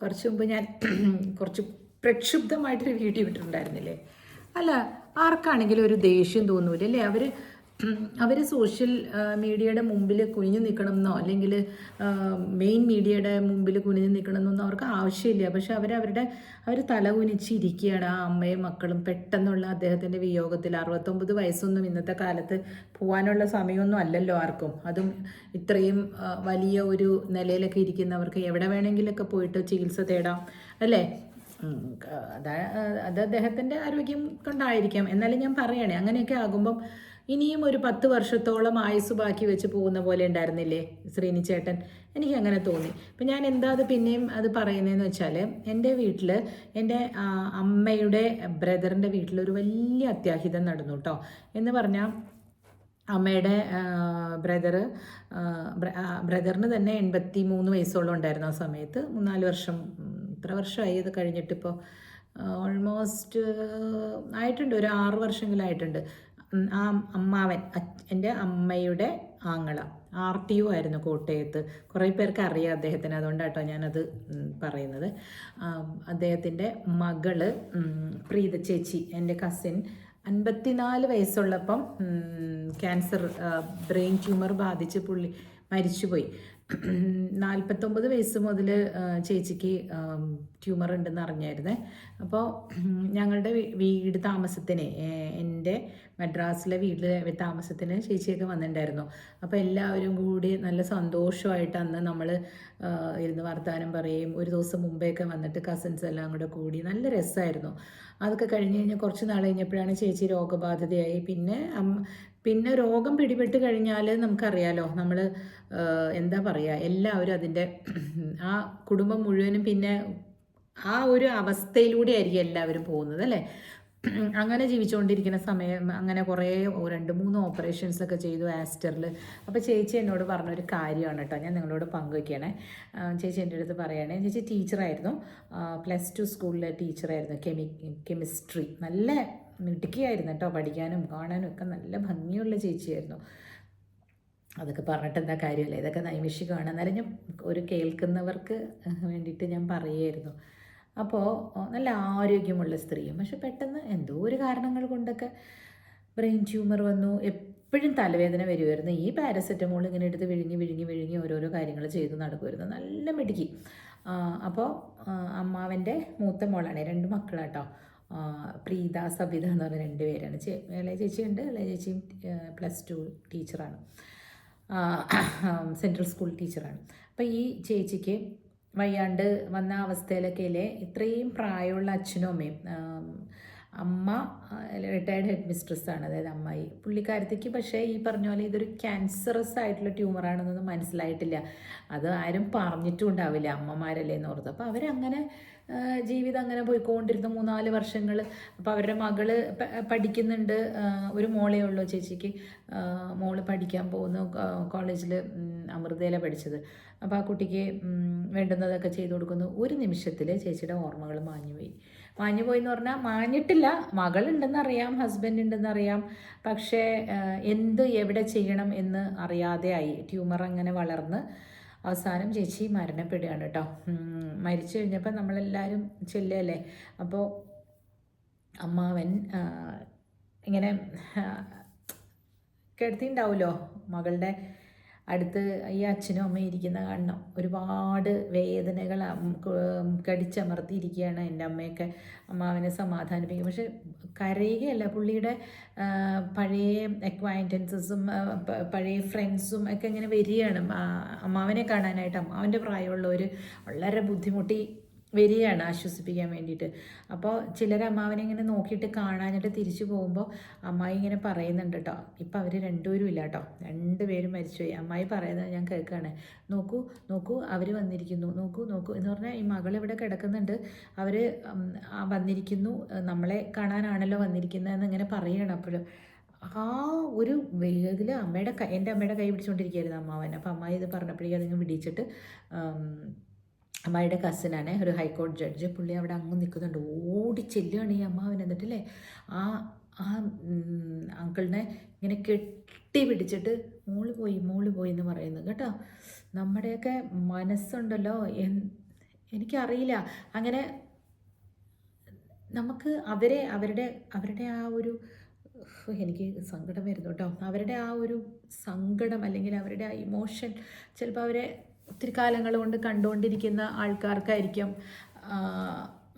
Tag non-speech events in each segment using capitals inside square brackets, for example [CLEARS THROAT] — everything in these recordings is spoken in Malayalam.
കുറച്ച് മുമ്പ് ഞാൻ [CLEARS THROAT] കുറച്ച് പ്രക്ഷുബ്ധമായിട്ടൊരു വീഡിയോ ഇട്ടിട്ടുണ്ടായിരുന്നില്ലേ? അല്ല ആർക്കാണെങ്കിലും ഒരു ദേഷ്യം തോന്നൂലല്ലേ? അവർ അവർ സോഷ്യൽ മീഡിയയുടെ മുമ്പിൽ കുനിഞ്ഞു നിൽക്കണം എന്നോ അല്ലെങ്കിൽ മെയിൻ മീഡിയയുടെ മുമ്പിൽ കുനിഞ്ഞു നിൽക്കണം എന്നൊന്നും അവർക്ക് ആവശ്യമില്ല. പക്ഷെ അവർ അവരുടെ അവർ തല കുനിച്ചിരിക്കുകയാണ് ആ അമ്മയും മക്കളും പെട്ടെന്നുള്ള അദ്ദേഹത്തിന്റെ വിയോഗത്തിൽ. അറുപത്തൊമ്പത് വയസ്സൊന്നും ഇന്നത്തെ കാലത്ത് പോകാനുള്ള സമയമൊന്നും അല്ലല്ലോ ആർക്കും. അതും ഇത്രയും വലിയ ഒരു നിലയിലൊക്കെ ഇരിക്കുന്നവർക്ക് എവിടെ വേണമെങ്കിലൊക്കെ പോയിട്ട് ചികിത്സ തേടാം അല്ലേ? അതാ അത് അദ്ദേഹത്തിന്റെ ആരോഗ്യം കൊണ്ടായിരിക്കാം. എന്നാലും ഞാൻ പറയണേ അങ്ങനെയൊക്കെ ആകുമ്പം ഇനിയും ഒരു പത്ത് വർഷത്തോളം ആയുസ് ബാക്കി വെച്ച് പോകുന്ന പോലെ ഉണ്ടായിരുന്നില്ലേ ശ്രീനി ചേട്ടൻ? എനിക്ക് അങ്ങനെ തോന്നി. അപ്പം ഞാൻ എന്താ അത് പിന്നെയും അത് പറയുന്നതെന്ന് വെച്ചാൽ എന്റെ വീട്ടിൽ എന്റെ അമ്മയുടെ ബ്രദറിന്റെ വീട്ടിൽ ഒരു വലിയ അത്യാഹിതം നടന്നു കേട്ടോ എന്ന് പറഞ്ഞാൽ അമ്മയുടെ ബ്രദർ ബ്രദറിന് തന്നെ എൺപത്തി മൂന്ന് വയസ്സോളം ഉണ്ടായിരുന്നു ആ സമയത്ത്. മൂന്നാൽ വർഷം ഇത്ര വർഷമായി അത് കഴിഞ്ഞിട്ടിപ്പോൾ ഓൾമോസ്റ്റ് ആയിട്ടുണ്ട്. ഒരു ആറ് വർഷങ്ങളായിട്ടുണ്ട് ഉം, ആ അമ്മാവൻ എന്റെ അമ്മയുടെ ആങ്ങള. ആർ ടി ഒ ആയിരുന്നു കോട്ടയത്ത്. കുറേ പേർക്ക് അറിയാം അദ്ദേഹത്തിന്. അതുകൊണ്ടാട്ടോ ഞാനത് പറയുന്നത്. അദ്ദേഹത്തിന്റെ മകൾ പ്രീത ചേച്ചി എന്റെ കസിൻ അൻപത്തിനാല് വയസ്സുള്ളപ്പം ക്യാൻസർ ബ്രെയിൻ ട്യൂമർ ബാധിച്ച് പുള്ളി മരിച്ചുപോയി. നാൽപ്പത്തൊമ്പത് വയസ്സ് മുതൽ ചേച്ചിക്ക് ട്യൂമർ ഉണ്ടെന്ന് അറിഞ്ഞായിരുന്നേ. അപ്പോൾ ഞങ്ങളുടെ വീട് താമസത്തിന് എന്റെ മദ്രാസിലെ വീട്ടിലെ താമസത്തിന് ചേച്ചിയൊക്കെ വന്നിട്ടുണ്ടായിരുന്നു. അപ്പോൾ എല്ലാവരും കൂടി നല്ല സന്തോഷമായിട്ട് അന്ന് നമ്മൾ ഇരുന്ന് വർത്തമാനം പറയും. ഒരു ദിവസം മുമ്പേയൊക്കെ വന്നിട്ട് കസിൻസ് എല്ലാം കൂടെ കൂടി നല്ല രസമായിരുന്നു. അതൊക്കെ കഴിഞ്ഞ് കഴിഞ്ഞാൽ കുറച്ച് നാൾ കഴിഞ്ഞപ്പോഴാണ് ചേച്ചി രോഗബാധിതയായി. പിന്നെ പിന്നെ രോഗം പിടിപെട്ട് കഴിഞ്ഞാൽ നമുക്കറിയാലോ നമ്മൾ എന്താ പറയുക എല്ലാവരും അതിന്റെ ആ കുടുംബം മുഴുവനും പിന്നെ ആ ഒരു അവസ്ഥയിലൂടെ ആയിരിക്കും എല്ലാവരും പോകുന്നത് അല്ലേ? അങ്ങനെ ജീവിച്ചുകൊണ്ടിരിക്കുന്ന സമയം അങ്ങനെ കുറേ രണ്ട് മൂന്ന് ഓപ്പറേഷൻസ് ഒക്കെ ചെയ്തു ആസ്റ്ററിൽ അപ്പോൾ ചേച്ചി എന്നോട് പറഞ്ഞൊരു കാര്യമാണ് കേട്ടോ ഞാൻ നിങ്ങളോട് പങ്കുവയ്ക്കണേ ചേച്ചി എന്റെ അടുത്ത് പറയണേ ചേച്ചി ടീച്ചറായിരുന്നു. പ്ലസ് ടു സ്കൂളിലെ ടീച്ചറായിരുന്നു കെമി കെമിസ്ട്രി. നല്ല മിടുക്കിയായിരുന്നു കേട്ടോ പഠിക്കാനും കാണാനും ഒക്കെ നല്ല ഭംഗിയുള്ള ചേച്ചിയായിരുന്നു. അതൊക്കെ പറഞ്ഞിട്ട് എന്താ കാര്യമില്ല. ഇതൊക്കെ നൈമിഷികമാണ്. എന്നാലും ഞാൻ ഒരു കേൾക്കുന്നവർക്ക് വേണ്ടിയിട്ട് ഞാൻ പറയുമായിരുന്നു അപ്പോൾ നല്ല ആരോഗ്യമുള്ള സ്ത്രീയും. പക്ഷെ പെട്ടെന്ന് എന്തോ ഒരു കാരണങ്ങൾ കൊണ്ടൊക്കെ ബ്രെയിൻ ട്യൂമർ വന്നു. എപ്പോഴും തലവേദന വരുമായിരുന്നു ഈ പാരസെറ്റമോൾ ഇങ്ങനെ എടുത്ത് വിഴുങ്ങി വിഴുങ്ങി വിഴുങ്ങി ഓരോരോ കാര്യങ്ങൾ ചെയ്ത് നടക്കുമായിരുന്നു നല്ല മിടുക്കി. അപ്പോൾ അമ്മാവന്റെ മൂത്ത മോളാണ്. രണ്ട് മക്കളാട്ടോ. പ്രീത സബിത എന്ന് പറഞ്ഞ രണ്ട് പേരാണ്. ചേ ഇളയ ചേച്ചിയുണ്ട്. ഇളയ ചേച്ചിയും പ്ലസ് ടു ടീച്ചറാണ് സെൻട്രൽ സ്കൂൾ ടീച്ചറാണ് അപ്പോൾ ഈ ചേച്ചിക്ക് വയ്യാണ്ട് വന്ന അവസ്ഥയിലൊക്കെ അല്ലേ ഇത്രയും പ്രായമുള്ള അച്ഛനും അമ്മയും അമ്മ റിട്ടയർഡ് ഹെഡ് മിസ്ട്രസ്സാണ് അതായത് അമ്മായി. പുള്ളിക്കാരത്തേക്ക് പക്ഷേ ഈ പറഞ്ഞ പോലെ ഇതൊരു ക്യാൻസറസ് ആയിട്ടുള്ള ട്യൂമറാണെന്നൊന്നും മനസ്സിലായിട്ടില്ല. അത് ആരും പറഞ്ഞിട്ടും ഉണ്ടാവില്ല. അമ്മമാരല്ലേ എന്ന് ഓർത്ത്. അപ്പോൾ അവരങ്ങനെ ജീവിതം അങ്ങനെ പോയിക്കൊണ്ടിരുന്നു മൂന്നാൽ വർഷങ്ങൾ അപ്പോൾ അവരുടെ മകൾ പഠിക്കുന്നുണ്ട്. ഒരു മോളേ ഉള്ളൂ ചേച്ചിക്ക്. മോൾ പഠിക്കാൻ പോകുന്നു. കോളേജിൽ അമൃതയിലെ പഠിച്ചത്. അപ്പോൾ ആ കുട്ടിക്ക് വേണ്ടുന്നതൊക്കെ ചെയ്തു കൊടുക്കുന്നു. ഒരു നിമിഷത്തിൽ ചേച്ചിയുടെ ഓർമ്മകൾ മാഞ്ഞുപോയി. മാഞ്ഞുപോയി എന്ന് പറഞ്ഞാൽ മാഞ്ഞിട്ടില്ല. മകളുണ്ടെന്നറിയാം ഹസ്ബൻഡ് ഉണ്ടെന്നറിയാം പക്ഷേ എന്ത് എവിടെ ചെയ്യണം എന്ന് അറിയാതെ ആയി ട്യൂമർ അങ്ങനെ വളർന്ന് അവസാനം ചേച്ചി മരണപ്പെടുകയാണ് കേട്ടോ മരിച്ചു കഴിഞ്ഞപ്പോൾ നമ്മളെല്ലാവരും ചെല്ലല്ലേ അപ്പോൾ അമ്മാവൻ ഇങ്ങനെ കിടത്തിണ്ടാവുമല്ലോ മകളുടെ അടുത്ത് ഈ അച്ഛനും അമ്മയും ഇരിക്കുന്ന കാണണം. ഒരുപാട് വേദനകൾ കടിച്ചമർത്തിയിരിക്കുകയാണ് എന്റെ അമ്മയൊക്കെ. അമ്മാവിനെ സമാധാനിപ്പിക്കും. പക്ഷെ കരയുകയല്ല. പുള്ളിയുടെ പഴയ അക്വൈന്റൻസും പഴയ ഫ്രണ്ട്സും ഒക്കെ ഇങ്ങനെ വരികയാണ്. അമ്മാവനെ കാണാനായിട്ട് അമ്മാവന്റെ പ്രായമുള്ളവർ വളരെ ബുദ്ധിമുട്ടി വരികയാണ് ആശ്വസിപ്പിക്കാൻ വേണ്ടിയിട്ട്. അപ്പോൾ ചിലർ അമ്മാവനെ ഇങ്ങനെ നോക്കിയിട്ട് കാണാനായിട്ട് തിരിച്ചു പോകുമ്പോൾ അമ്മായി ഇങ്ങനെ പറയുന്നുണ്ട് കേട്ടോ ഇപ്പം അവർ രണ്ടുപേരും ഇല്ല കേട്ടോ രണ്ടുപേരും മരിച്ചുപോയി. അമ്മായി പറയുന്നത് ഞാൻ കേൾക്കുകയാണ് നോക്കൂ നോക്കൂ അവർ വന്നിരിക്കുന്നു. നോക്കൂ നോക്കൂ എന്ന് പറഞ്ഞാൽ ഈ മകൾ ഇവിടെ കിടക്കുന്നുണ്ട്. അവർ വന്നിരിക്കുന്നു. നമ്മളെ കാണാനാണല്ലോ വന്നിരിക്കുന്നതെന്ന് ഇങ്ങനെ പറയണം അപ്പോഴും. ആ ഒരു വേഗത്തിൽ അമ്മയുടെ എന്റെ അമ്മയുടെ കൈ പിടിച്ചുകൊണ്ടിരിക്കുകയായിരുന്നു അമ്മാവൻ. അപ്പോൾ അമ്മായി ഇത് പറഞ്ഞപ്പോഴേക്കും അതിങ്ങ് പിടിച്ചിട്ട് ഉം, അമ്മായിയുടെ കസിനാണ് ഒരു ഹൈക്കോടതി ജഡ്ജ് പുള്ളി അവിടെ അങ്ങ് നിൽക്കുന്നുണ്ട്. ഓടി ചെല്ലുകയാണ് ഈ അമ്മാവൻ എന്നിട്ടില്ലേ? ആ ആ അങ്കിളിനെ ഇങ്ങനെ കെട്ടി പിടിച്ചിട്ട് മോൾ പോയി മോൾ പോയി എന്ന് പറയുന്നു. കേട്ടോ? നമ്മുടെയൊക്കെ മനസ്സുണ്ടല്ലോ. എൻ എനിക്കറിയില്ല. അങ്ങനെ നമുക്ക് അവരെ അവരുടെ അവരുടെ ആ ഒരു എനിക്ക് സങ്കടം വരുന്നു കേട്ടോ. അവരുടെ ആ ഒരു സങ്കടം അല്ലെങ്കിൽ അവരുടെ ആ ഇമോഷൻ ചിലപ്പോൾ അവരെ ഒത്തിരി കാലങ്ങൾ കൊണ്ട് കണ്ടുകൊണ്ടിരിക്കുന്ന ആൾക്കാർക്കായിരിക്കും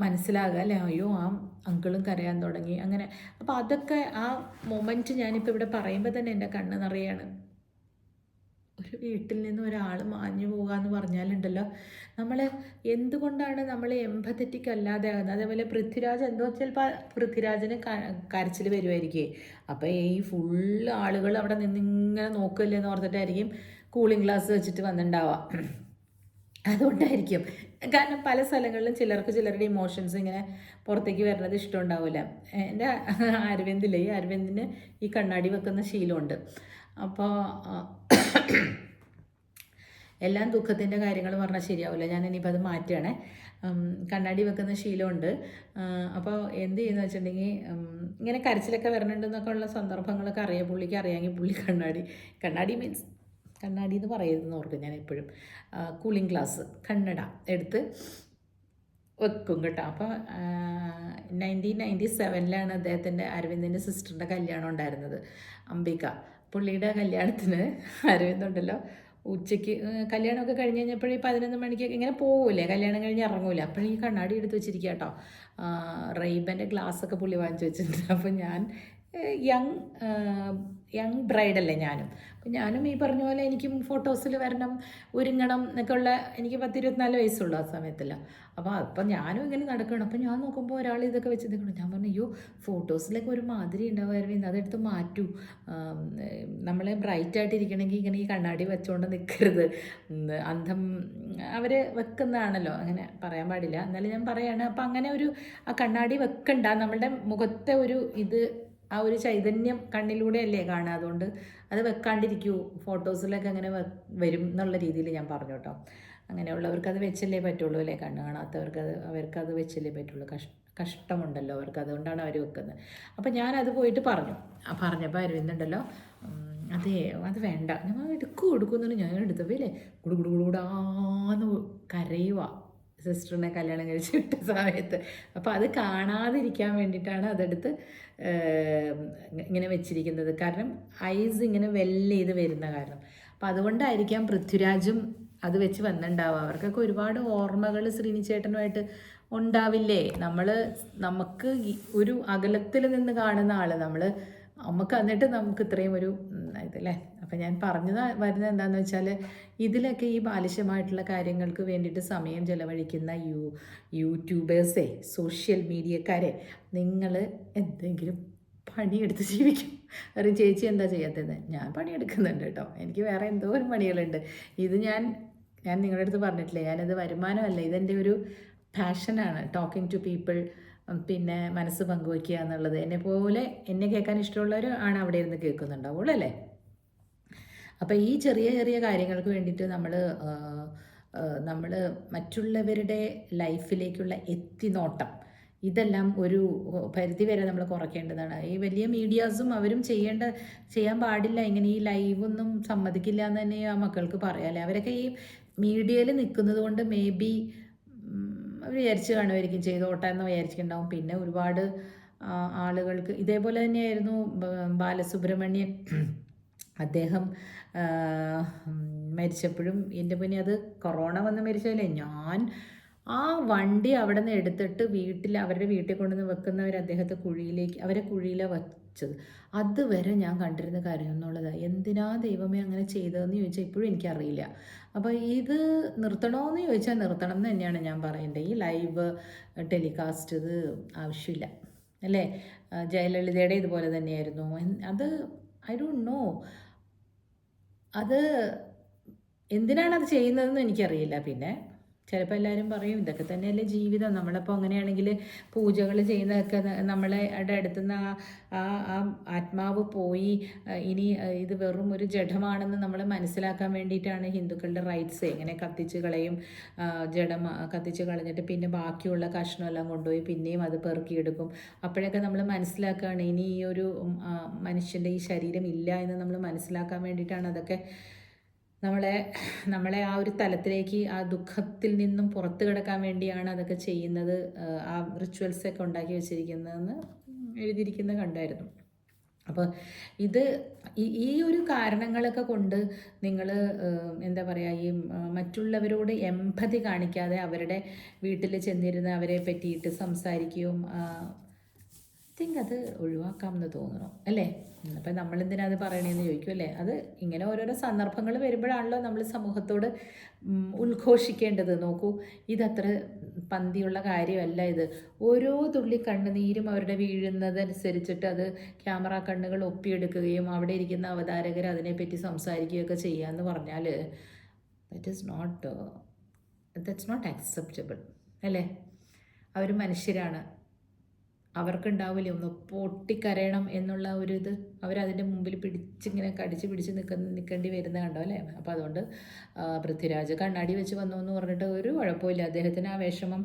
മനസ്സിലാകുക അല്ലേ? അയ്യോ ആ അങ്കിളും കരയാൻ തുടങ്ങി. അങ്ങനെ. അപ്പോൾ അതൊക്കെ ആ മൊമെന്റ് ഞാനിപ്പോൾ ഇവിടെ പറയുമ്പോൾ തന്നെ എന്റെ കണ്ണ് നിറയാണ്. ഒരു വീട്ടിൽ നിന്ന് ഒരാൾ മാഞ്ഞു പോകുക എന്ന് പറഞ്ഞാലുണ്ടല്ലോ നമ്മൾ എന്തുകൊണ്ടാണ് നമ്മൾ എംപത്തറ്റിക് അല്ലാതെ ആകുന്നത് അതേപോലെ പൃഥ്വിരാജ് എന്തോ ചിലപ്പോൾ പൃഥ്വിരാജിന് കരച്ചിൽ വരുമായിരിക്കും അപ്പോൾ ഈ ഫുള്ള് ആളുകൾ അവിടെ നിന്നിങ്ങനെ എന്ന് ഓർത്തിട്ടായിരിക്കും കൂളിംഗ് ഗ്ലാസ് വെച്ചിട്ട് വന്നിട്ടുണ്ടാവാം അതുകൊണ്ടായിരിക്കും. കാരണം പല സ്ഥലങ്ങളിലും ചിലർക്ക് ചിലരുടെ ഇമോഷൻസ് ഇങ്ങനെ പുറത്തേക്ക് വരുന്നത് ഇഷ്ടമുണ്ടാവില്ല എന്റെ അരവിന്ദില്ലേ ഈ അരവിന്ദിന് ഈ കണ്ണാടി വെക്കുന്ന ശീലമുണ്ട്. അപ്പോൾ എല്ലാം ദുഃഖത്തിന്റെ കാര്യങ്ങൾ പറഞ്ഞാൽ ശരിയാവില്ല ഞാൻ ഇനിയിപ്പോൾ അത് മാറ്റുകയാണേ. കണ്ണാടി വെക്കുന്ന ശീലമുണ്ട്. അപ്പോൾ എന്ത് ചെയ്യുന്നു വെച്ചിട്ടുണ്ടെങ്കിൽ ഇങ്ങനെ കരച്ചിലൊക്കെ വരണുണ്ടെന്നൊക്കെ ഉള്ള സന്ദർഭങ്ങളൊക്കെ അറിയാം. പുള്ളിക്ക് അറിയാമെങ്കിൽ പുള്ളി കണ്ണാടി. കണ്ണാടി മീൻസ് കണ്ണാടി എന്ന് പറയരുതെന്ന് ഓർക്കും ഞാൻ എപ്പോഴും. കൂളിംഗ് ഗ്ലാസ് കണ്ണട എടുത്ത് വെക്കും കേട്ടോ. അപ്പോൾ നയന്റീൻ നയന്റി സെവനിലാണ് അദ്ദേഹത്തിന്റെ അരവിന്ദിന്റെ സിസ്റ്ററിന്റെ കല്യാണം ഉണ്ടായിരുന്നത് അംബിക. പുള്ളിയുടെ കല്യാണത്തിന് അരവിന്ദ് ഉണ്ടല്ലോ ഉച്ചയ്ക്ക് കല്യാണമൊക്കെ കഴിഞ്ഞ് കഴിഞ്ഞപ്പോഴേ പതിനൊന്ന് മണിക്കൊക്കെ ഇങ്ങനെ പോകൂലേ കല്യാണം കഴിഞ്ഞ് ഇറങ്ങൂല. അപ്പോഴേ ഈ കണ്ണാടി എടുത്ത് വെച്ചിരിക്കുക കേട്ടോ. റെയ്ബന്റെ ഗ്ലാസ്സൊക്കെ പുള്ളി വാങ്ങിച്ചു വെച്ചിട്ടുണ്ട്. അപ്പോൾ ഞാൻ യങ് യങ് ബ്രൈഡല്ലേ ഞാനും. അപ്പം ഞാനും ഈ പറഞ്ഞ പോലെ എനിക്കും ഫോട്ടോസിൽ വരണം ഒരുങ്ങണം എന്നൊക്കെ ഉള്ള എനിക്ക് പത്ത് ഇരുപത്തിനാല് വയസ്സുള്ളൂ ആ സമയത്തില്ല അപ്പോൾ അപ്പം ഞാനും ഇങ്ങനെ നടക്കണം അപ്പം ഞാൻ നോക്കുമ്പോൾ ഒരാൾ ഇതൊക്കെ വെച്ച് നിൽക്കണം ഞാൻ പറഞ്ഞു അയ്യോ ഫോട്ടോസിലൊക്കെ ഒരു മാതിരി ഉണ്ടാവുമായിരുന്നു. അതെടുത്ത് മാറ്റൂ. നമ്മളെ ബ്രൈറ്റ് ആയിട്ടിരിക്കണമെങ്കിൽ ഇങ്ങനെ ഈ കണ്ണാടി വെച്ചുകൊണ്ട് നിൽക്കരുത് അന്ധം അവർ വെക്കുന്നതാണല്ലോ. അങ്ങനെ പറയാൻ പാടില്ല. എന്നാലും ഞാൻ പറയാണ് അപ്പം അങ്ങനെ ഒരു ആ കണ്ണാടി വെക്കണ്ട. നമ്മളുടെ മുഖത്തെ ഒരു ഇത് ആ ഒരു ചൈതന്യം കണ്ണിലൂടെ അല്ലേ കാണുക. അതുകൊണ്ട് അത് വെക്കാണ്ടിരിക്കൂ. ഫോട്ടോസിലൊക്കെ അങ്ങനെ വരും എന്നുള്ള രീതിയിൽ ഞാൻ പറഞ്ഞു കേട്ടോ. അങ്ങനെയുള്ളവർക്ക് അത് വെച്ചല്ലേ പറ്റുള്ളൂ അല്ലേ? കണ്ണ് കാണാത്തവർക്ക് അത് അവർക്ക് അത് വെച്ചല്ലേ പറ്റുള്ളൂ. കഷ് കഷ്ടമുണ്ടല്ലോ അവർക്ക്. അതുകൊണ്ടാണ് അവർ വെക്കുന്നത്. അപ്പം ഞാനത് പോയിട്ട് പറഞ്ഞു. ആ പറഞ്ഞപ്പോൾ അരവിന്ദുണ്ടല്ലോ അതെ അത് വേണ്ട. ഞാൻ എടുക്കൂ എടുക്കുന്നുണ്ട് ഞാൻ എടുത്തപ്പോൾ അല്ലേ കുടു കുടു കുടുകൂടാന്ന് കരയുക സിസ്റ്ററിനെ കല്യാണം കഴിച്ച് വിട്ട [LAUGHS] സമയത്ത്. അപ്പോൾ അത് കാണാതിരിക്കാൻ വേണ്ടിയിട്ടാണ് അതെടുത്ത് ഇങ്ങനെ വെച്ചിരിക്കുന്നത്. കാരണം ഐസ് ഇങ്ങനെ വെല്ല് ചെയ്ത് വരുന്ന കാരണം. അപ്പോൾ അതുകൊണ്ടായിരിക്കാം പൃഥ്വിരാജും അത് വെച്ച് വന്നിട്ടുണ്ടാവുക അവർക്കൊക്കെ ഒരുപാട് ഓർമ്മകൾ ശ്രീനിച്ചേട്ടനുമായിട്ട് ഉണ്ടാവില്ലേ? നമ്മൾ നമുക്ക് ഒരു അകലത്തിൽ നിന്ന് കാണുന്ന ആൾ നമ്മൾ നമുക്ക് എന്നിട്ട് നമുക്ക് ഇത്രയും ഒരു ഇതല്ലേ? അപ്പം ഞാൻ പറഞ്ഞത് വരുന്നത് എന്താണെന്ന് വെച്ചാൽ ഇതിലൊക്കെ ഈ ബാലിശമായിട്ടുള്ള കാര്യങ്ങൾക്ക് വേണ്ടിയിട്ട് സമയം ചിലവഴിക്കുന്ന യൂ യൂട്യൂബേഴ്സേ സോഷ്യൽ മീഡിയക്കാരെ നിങ്ങൾ എന്തെങ്കിലും പണിയെടുത്ത് ജീവിക്കും. ഒരു ചേച്ചി എന്താ ചെയ്യാത്തത് ഞാൻ പണിയെടുക്കുന്നുണ്ട് കേട്ടോ. എനിക്ക് വേറെ എന്തോ ഒരു പണികളുണ്ട്. ഇത് ഞാൻ ഞാൻ നിങ്ങളുടെ അടുത്ത് പറഞ്ഞിട്ടില്ലേ ഞാനത് വരുമാനമല്ല ഇതെന്റെ ഒരു പാഷനാണ്. ടോക്കിംഗ് ടു പീപ്പിൾ പിന്നെ മനസ്സ് പങ്കുവയ്ക്കുക എന്നുള്ളത്. എന്നെ പോലെ എന്നെ കേൾക്കാൻ ഇഷ്ടമുള്ളവർ ആണ് അവിടെ ഇരുന്ന് കേൾക്കുന്നുണ്ടാവുള്ളൂ അല്ലേ? അപ്പോൾ ഈ ചെറിയ ചെറിയ കാര്യങ്ങൾക്ക് വേണ്ടിയിട്ട് നമ്മൾ നമ്മൾ മറ്റുള്ളവരുടെ ലൈഫിലേക്കുള്ള എത്തിനോട്ടം ഇതെല്ലാം ഒരു പരിധി വരെ നമ്മൾ കുറയ്ക്കേണ്ടതാണ്. ഈ വലിയ മീഡിയാസും അവരും ചെയ്യേണ്ട ചെയ്യാൻ പാടില്ല ഇങ്ങനെ ഈ ലൈവൊന്നും സമ്മതിക്കില്ല എന്ന് തന്നെ ആ മക്കൾക്ക് പറയാമല്ലേ അവരൊക്കെ ഈ മീഡിയയിൽ നിൽക്കുന്നത് കൊണ്ട് മേ ബി വിചാരിച്ച് കാണുമായിരിക്കും ചെയ്തോട്ടെ എന്ന് വിചാരിച്ചിട്ടുണ്ടാവും. പിന്നെ ഒരുപാട് ആളുകൾക്ക് ഇതേപോലെ തന്നെയായിരുന്നു ബാലസുബ്രഹ്മണ്യൻ അദ്ദേഹം മരിച്ചപ്പോഴും എന്റെ പിന്നെ അത് കൊറോണ വന്ന് മരിച്ചതല്ലേ? ഞാൻ ആ വണ്ടി അവിടെ നിന്ന് എടുത്തിട്ട് വീട്ടിൽ അവരുടെ വീട്ടിൽ കൊണ്ടുവന്ന് വെക്കുന്നവർ അദ്ദേഹത്തെ കുഴിയിലേക്ക് അവരെ കുഴിയിലാണ് വച്ചത്. അതുവരെ ഞാൻ കണ്ടിരുന്ന കാര്യം എന്നുള്ളത് എന്തിനാ ദൈവമേ അങ്ങനെ ചെയ്തതെന്ന് ചോദിച്ചാൽ ഇപ്പോഴും എനിക്കറിയില്ല. അപ്പോൾ ഇത് നിർത്തണമെന്ന് ചോദിച്ചാൽ നിർത്തണം എന്ന് തന്നെയാണ് ഞാൻ പറയേണ്ടത്. ഈ ലൈവ് ടെലികാസ്റ്റ് ഇത് ആവശ്യമില്ല അല്ലേ? ജയലളിതയുടെ ഇതുപോലെ തന്നെയായിരുന്നു. അത് ഐ ഡോണ്ട് നോ. അത് എന്തിനാണ് അത് ചെയ്യുന്നതെന്ന് എനിക്കറിയില്ല പിന്നെ. ചിലപ്പോൾ എല്ലാവരും പറയും ഇതൊക്കെ തന്നെയല്ലേ ജീവിതം. നമ്മളിപ്പോൾ അങ്ങനെയാണെങ്കിൽ പൂജകൾ ചെയ്യുന്നതൊക്കെ നമ്മളെ ടെ അടുത്തുനിന്ന് ആ ആ ആത്മാവ് പോയി ഇനി ഇത് വെറും ഒരു ജഡമാണെന്ന് നമ്മൾ മനസ്സിലാക്കാൻ വേണ്ടിയിട്ടാണ് ഹിന്ദുക്കളുടെ റൈറ്റ്സ് എങ്ങനെ കത്തിച്ച് കളയും. ജഡം കത്തിച്ച് കളഞ്ഞിട്ട് പിന്നെ ബാക്കിയുള്ള കഷ്ണമെല്ലാം കൊണ്ടുപോയി പിന്നെയും അത് പെറുക്കിയെടുക്കും. അപ്പോഴൊക്കെ നമ്മൾ മനസ്സിലാക്കുകയാണ് ഇനി ഈ ഒരു മനുഷ്യന്റെ ഈ ശരീരം ഇല്ല എന്ന് നമ്മൾ മനസ്സിലാക്കാൻ വേണ്ടിയിട്ടാണ് അതൊക്കെ നമ്മളെ നമ്മളെ ആ ഒരു തലത്തിലേക്ക് ആ ദുഃഖത്തിൽ നിന്നും പുറത്തു കിടക്കാൻ വേണ്ടിയാണ് അതൊക്കെ ചെയ്യുന്നത് ആ റിച്വൽസ് ഒക്കെ ഉണ്ടാക്കി വെച്ചിരിക്കുന്നതെന്ന് എഴുതിയിരിക്കുന്നത് കണ്ടായിരുന്നു. അപ്പോൾ ഇത് ഈ ഒരു കാരണങ്ങളൊക്കെ കൊണ്ട് നിങ്ങൾ എന്താ പറയുക ഈ മറ്റുള്ളവരോട് എമ്പതി കാണിക്കാതെ അവരുടെ വീട്ടിൽ ചെന്നിരുന്ന് അവരെ പറ്റിയിട്ട് സംസാരിക്കുകയും തിങ്ക് അത് ഒഴിവാക്കാമെന്ന് തോന്നണം അല്ലേ? അപ്പം നമ്മളെന്തിനാ അത് പറയണേന്ന് ചോദിക്കും അല്ലേ? അത് ഇങ്ങനെ ഓരോരോ സന്ദർഭങ്ങൾ വരുമ്പോഴാണല്ലോ നമ്മൾ സമൂഹത്തോട് ഉദ്ഘോഷിക്കേണ്ടത് നോക്കൂ ഇതത്ര പന്തിയുള്ള കാര്യമല്ല ഇത്. ഓരോ തുള്ളി കണ്ണുനീരും അവരുടെ വീഴുന്നതനുസരിച്ചിട്ട് അത് ക്യാമറ കണ്ണുകൾ ഒപ്പിയെടുക്കുകയും അവിടെ ഇരിക്കുന്ന അവതാരകർ അതിനെപ്പറ്റി സംസാരിക്കുകയൊക്കെ ചെയ്യാമെന്ന് പറഞ്ഞാൽ that is not that's not acceptable അല്ലേ? അവർ മനുഷ്യരാണ്. അവർക്കുണ്ടാവില്ലേ? ഒന്ന് പൊട്ടിക്കരയണം എന്നുള്ള ഒരു ഇത്. അവരതിന്റെ മുമ്പിൽ പിടിച്ചിങ്ങനെ കടിച്ച് പിടിച്ച് നിൽക്കുന്ന നിൽക്കേണ്ടി വരുന്ന കണ്ടോ അല്ലേ? അപ്പോൾ അതുകൊണ്ട് പൃഥ്വിരാജ് കണ്ണാടി വെച്ച് വന്നു എന്ന് പറഞ്ഞിട്ട് ഒരു കുഴപ്പമില്ല. അദ്ദേഹത്തിന് ആ വിഷമം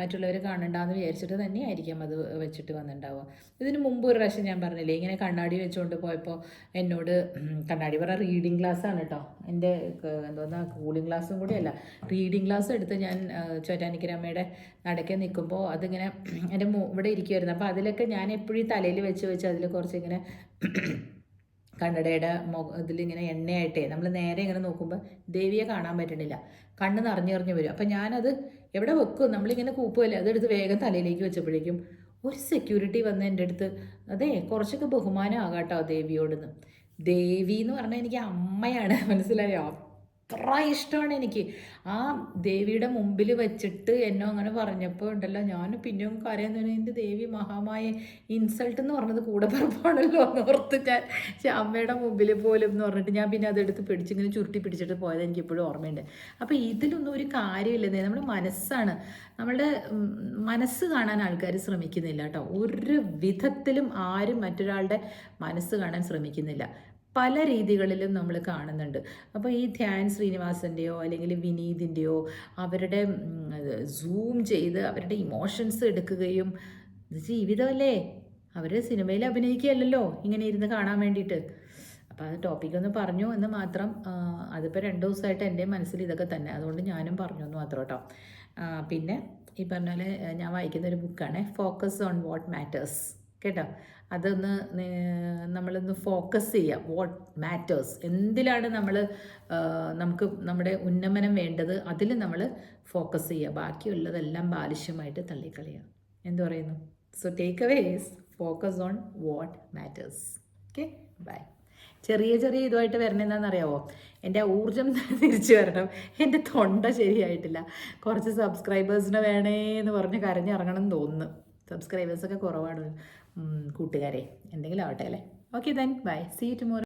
മറ്റുള്ളവർ കാണണ്ടെന്ന് വിചാരിച്ചിട്ട് തന്നെയായിരിക്കും അത് വെച്ചിട്ട് വന്നിട്ടുണ്ടാവുക ഇതിന് മുമ്പ് ഒരു പ്രാവശ്യം ഞാൻ പറഞ്ഞില്ലേ ഇങ്ങനെ കണ്ണാടി വെച്ചുകൊണ്ട് പോയപ്പോൾ എന്നോട് കണ്ണാടി പറ റീഡിങ് ആണ് കേട്ടോ എന്റെ എന്തോന്നാ കൂളിംഗ് ക്ലാസ്സും കൂടിയല്ല. റീഡിങ് ക്ലാസ് എടുത്ത് ഞാൻ ചോറ്റാനിക്കരമ്മയുടെ നടക്കെ നിൽക്കുമ്പോൾ അതിങ്ങനെ എന്റെ ഇവിടെ ഇരിക്കുമായിരുന്നു അപ്പോൾ അതിലൊക്കെ ഞാൻ എപ്പോഴും തലയിൽ വെച്ച് വെച്ച് അതിൽ കുറച്ചിങ്ങനെ കണ്ണടയുടെ മുഖ ഇതിലിങ്ങനെ എണ്ണയായിട്ടേ നമ്മൾ നേരെ ഇങ്ങനെ നോക്കുമ്പോൾ ദേവിയെ കാണാൻ പറ്റണില്ല. കണ്ണ് നിറഞ്ഞെറിഞ്ഞ് വരും. അപ്പം ഞാനത് എവിടെ വെക്കും? നമ്മളിങ്ങനെ കൂപ്പുമല്ലേ അതെടുത്ത് വേഗം തലയിലേക്ക് വെച്ചപ്പോഴേക്കും ഒരു സെക്യൂരിറ്റി വന്ന് എന്റെ അടുത്ത് അതെ കുറച്ചൊക്കെ ബഹുമാനം ആകാട്ടോ ദേവിയോടെന്ന്. ദേവി എന്ന് പറഞ്ഞാൽ എനിക്ക് അമ്മയാണ്. [LAUGHS] മനസ്സിലായോ? അത്ര ഇഷ്ടമാണ് എനിക്ക്. ആ ദേവിയുടെ മുമ്പിൽ വെച്ചിട്ട് എന്നോ അങ്ങനെ പറഞ്ഞപ്പോൾ ഉണ്ടല്ലോ ഞാൻ പിന്നെയും കരയുന്ന എന്റെ ദേവി മഹാമായ ഇൻസൾട്ട് എന്ന് പറഞ്ഞത് കൂടെ പറപ്പാണല്ലോ എന്ന് ഓർത്ത് ഞാൻ അമ്മയുടെ മുമ്പിൽ പോലും എന്ന് പറഞ്ഞിട്ട് ഞാൻ പിന്നെ അതെടുത്ത് പിടിച്ചിങ്ങനെ ചുരുട്ടി പിടിച്ചിട്ട് പോയത് എനിക്ക് ഇപ്പോഴും ഓർമ്മയുണ്ട്. അപ്പോൾ ഇതിലൊന്നും ഒരു കാര്യമില്ലെന്നേ നമ്മുടെ മനസ്സാണ്. നമ്മളുടെ മനസ്സ് കാണാൻ ആൾക്കാർ ശ്രമിക്കുന്നില്ല കേട്ടോ. ഒരു വിധത്തിലും ആരും മറ്റൊരാളുടെ മനസ്സ് കാണാൻ ശ്രമിക്കുന്നില്ല. പല രീതികളിലും നമ്മൾ കാണുന്നുണ്ട്. അപ്പോൾ ഈ ധ്യാൻ ശ്രീനിവാസന്റെയോ അല്ലെങ്കിൽ വിനീതിന്റെയോ അവരുടെ സൂം ചെയ്ത് അവരുടെ ഇമോഷൻസ് എടുക്കുകയും ജീവിതമല്ലേ? അവർ സിനിമയിൽ അഭിനയിക്കുകയല്ലല്ലോ ഇങ്ങനെ ഇരുന്ന് കാണാൻ വേണ്ടിയിട്ട്. അപ്പോൾ ആ ടോപ്പിക് ഒന്ന് പറഞ്ഞു എന്ന് മാത്രം അതിപ്പോൾ രണ്ട് ദിവസമായിട്ട് എന്റെ മനസ്സിൽ ഇതൊക്കെ തന്നെ. അതുകൊണ്ട് ഞാനും പറഞ്ഞു എന്ന് മാത്രം കേട്ടോ. പിന്നെ ഈ പറഞ്ഞ പോലെ ഞാൻ വായിക്കുന്ന ഒരു ബുക്കാണ് ഫോക്കസ് ഓൺ വാട്ട് മാറ്റേഴ്സ് കേട്ടോ. അതൊന്ന് നമ്മളൊന്ന് ഫോക്കസ് ചെയ്യുക വാട്ട് മാറ്റേഴ്സ് എന്തിലാണ് നമ്മൾ നമുക്ക് നമ്മുടെ ഉന്നമനം വേണ്ടത്? അതിൽ നമ്മൾ ഫോക്കസ് ചെയ്യുക. ബാക്കിയുള്ളതെല്ലാം ബാലിഷ്യമായിട്ട് തള്ളിക്കളയുക. എന്തു പറയുന്നു? So take away focus on what matters okay bye ചെറിയ ചെറിയ ഇതുമായിട്ട് വരണമെന്താണെന്നറിയാവോ എന്റെ ഊർജം [LAUGHS] തിരിച്ചു വരണം. എന്റെ തൊണ്ട ശരിയായിട്ടില്ല. കുറച്ച് സബ്സ്ക്രൈബേഴ്സിനെ വേണേ എന്ന് പറഞ്ഞ് കരഞ്ഞിറങ്ങണം എന്ന് തോന്നുന്നു. സബ്സ്ക്രൈബേഴ്സൊക്കെ കുറവാണ് കൂട്ടുകാരെ എന്തെങ്കിലും ആവട്ടെ അല്ലേ? Okay then bye see tomorrow